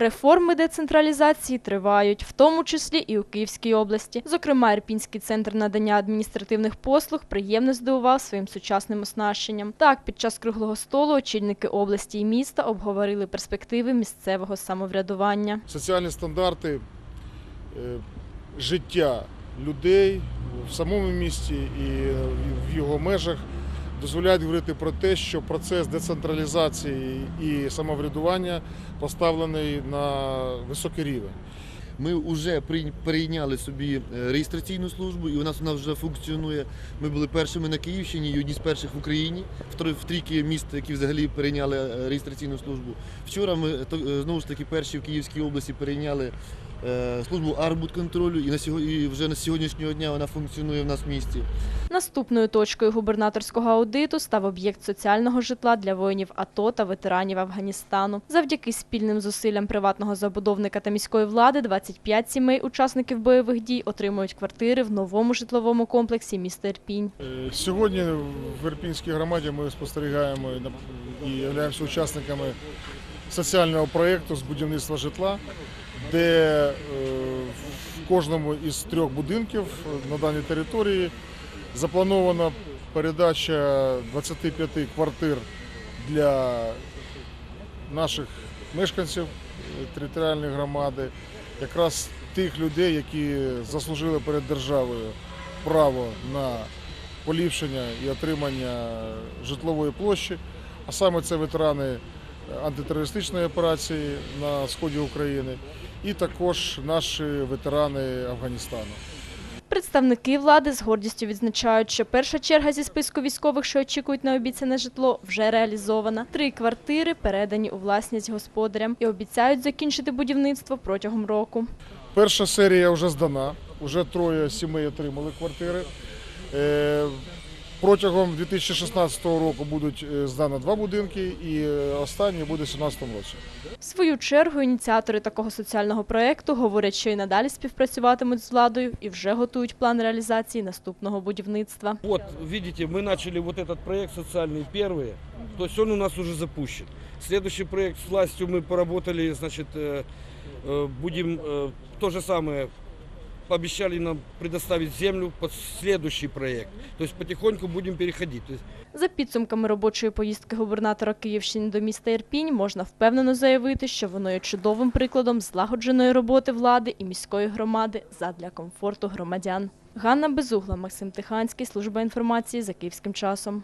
Реформи децентралізації тривають, в тому числі і у Київській області. Зокрема, Ірпінський центр надання адміністративних послуг приємно здивував своїм сучасним оснащенням. Так, під час круглого столу очільники області і міста обговорили перспективи місцевого самоврядування. соціальні стандарти е, життя людей в самому місті і в його межах дозволяють говорити про те, що процес децентралізації і самоврядування поставлений на високий рівень. Ми вже прий- перейняли собі е, реєстраційну службу, і у нас вона вже функціонує. Ми були першими на Київщині і одні з перших в Україні, в трійки міст, які взагалі перейняли е, реєстраційну службу. Вчора ми е, знову ж таки перші в Київській області перейняли е, службу арбудконтролю, і на сьогодні і вже на сьогоднішнього дня вона функціонує в нас в місті. Наступною точкою губернаторського аудиту став об'єкт соціального житла для воїнів АТО та ветеранів Афганістану. Завдяки спільним зусиллям приватного забудовника та міської влади 25 сімей учасників бойових дій отримують квартири в новому житловому комплексі міста Ірпінь. Е, Сьогодні в Ірпінській громаді ми спостерігаємо на- і являємося учасниками соціального проєкту з будівництва житла, де е, в кожному із трьох будинків на даній території запланована передача 25 квартир для наших мешканців територіальної громади, якраз тих людей, які заслужили перед державою право на поліпшення і отримання житлової площі, а саме це ветерани антитерористичної операції на сході України, і також наші ветерани Афганістану. Представники влади з гордістю відзначають, що перша черга зі списку військових, що очікують на обіцяне житло, вже реалізована. Три квартири передані у власність господарям і обіцяють закінчити будівництво протягом року. Перша серія вже здана, вже троє сімей отримали квартири. Е, Протягом 2016 року будуть е, здано два будинки, і е, останній буде в 2017 році. В свою чергу ініціатори такого соціального проєкту говорять, що і надалі співпрацюватимуть з владою і вже готують план реалізації наступного будівництва. Вот, видите, мы начали вот этот проект социальный первый, то есть он у нас уже запущен. Следующий проект с властью мы поработали, значит, э, э, будем э, то пообещали нам предоставить землю под следующий проект. То есть потихоньку будем переходить. За підсумками робочої поїздки губернатора Київщини до міста Ірпінь можна впевнено заявити, що воно є чудовим прикладом злагодженої роботи влади і міської громади задля комфорту громадян. Ганна Безугла, Максим Тиханський, служба інформації за київським часом.